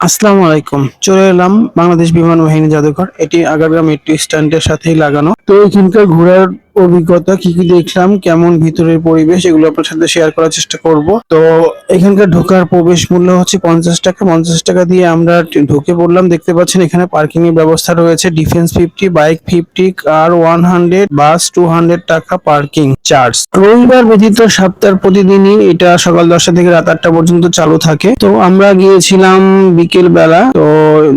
আসসালামু আলাইকুম। চলে এলাম বাংলাদেশ বিমান বাহিনী জাদুঘর। এটি আগারগ্রাম মেট্রো স্ট্যান্ডের সাথেই লাগানো। তো এখানকার ঘোরার অভিজ্ঞতা, কি কি দেখলাম, কেমন ভিতরের পরিবেশ, এগুলো আপনার সাথে শেয়ার করার চেষ্টা করব। তো এখানকার ঢোকার প্রবেশ মূল্য হচ্ছে পঞ্চাশ টাকা। পঞ্চাশ টাকা দিয়ে আমরা ঢুকে পড়লাম। দেখতে পাচ্ছেন এখানে পার্কিং এর ব্যবস্থা রয়েছে। Defence fifty bike fifty car one hundred bus two hundred টাকা পার্কিং চার্জ রবিবার ব্যতীত সপ্তাহের প্রতিদিনই এটা সকাল দশটা থেকে রাত আটটা পর্যন্ত চালু থাকে। তো আমরা গিয়েছিলাম বিকেল বেলা তো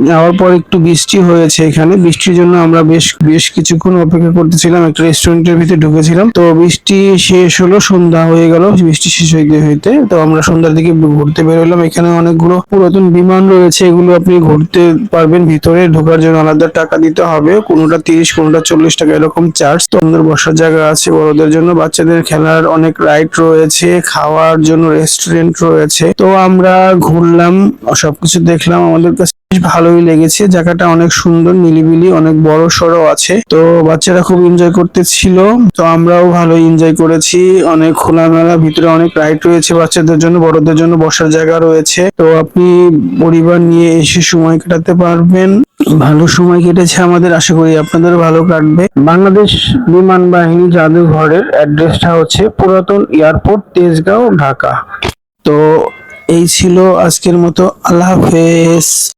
যাওয়ার পর একটু বৃষ্টি হয়েছে এখানে। বৃষ্টির জন্য আমরা বেশ বেশ কিছুক্ষণ অপেক্ষা করতেছিলাম। একটা রেস্টুরেন্টের ভিতরে ঢুকেছিলাম। তো বৃষ্টি শেষ হলো, সন্ধ্যা হয়ে গেল, বৃষ্টি শেষ হইতে হইতে। তো আমরা সন্ধ্যার দিকে ঘুরতে বেরোলাম এখানে অনেকগুলো পুরাতন বিমান রয়েছে, এগুলো আপনি ঘুরতে পারবেন। ভিতরে ঢোকার জন্য আলাদা টাকা দিতে হবে। কোনোটা তিরিশ, কোনোটা চল্লিশ টাকা এরকম চার্জ তো আমাদের বসার জায়গা আছে বড়দের জন্য। বাচ্চাদের খেলার অনেক রাইড রয়েছে, খাওয়ার জন্য রেস্টুরেন্ট রয়েছে। তো আমরা ঘুরলাম, সবকিছু দেখলাম। আমাদের কাছে বেশ ভালোই লেগেছে। জায়গাটা অনেক সুন্দর নিলিবিলি অনেক বড় সড়ো আছে। তো বাচ্চারা খুব এনজয় করতেছিল। তো আমরাও ভালো এনজয় করেছি। অনেক খোলামেলা, ভিতরে অনেক রাইড রয়েছে বাচ্চাদের জন্য, বড়দের জন্য বসার জায়গা রয়েছে। তো আপনি পরিবার নিয়ে এসে সময় কাটাতে পারবেন। ভালো সময় কেটেছে আমাদের, আশা করি আপনাদের ভালো কাটবে। বাংলাদেশ বিমান বাহিনী জাদুঘরের অ্যাড্রেসটা হচ্ছে পুরাতন এয়ারপোর্ট, তেজগাঁও, ঢাকা। তো এই ছিল আজকের মতো। আল্লাহ হাফেজ।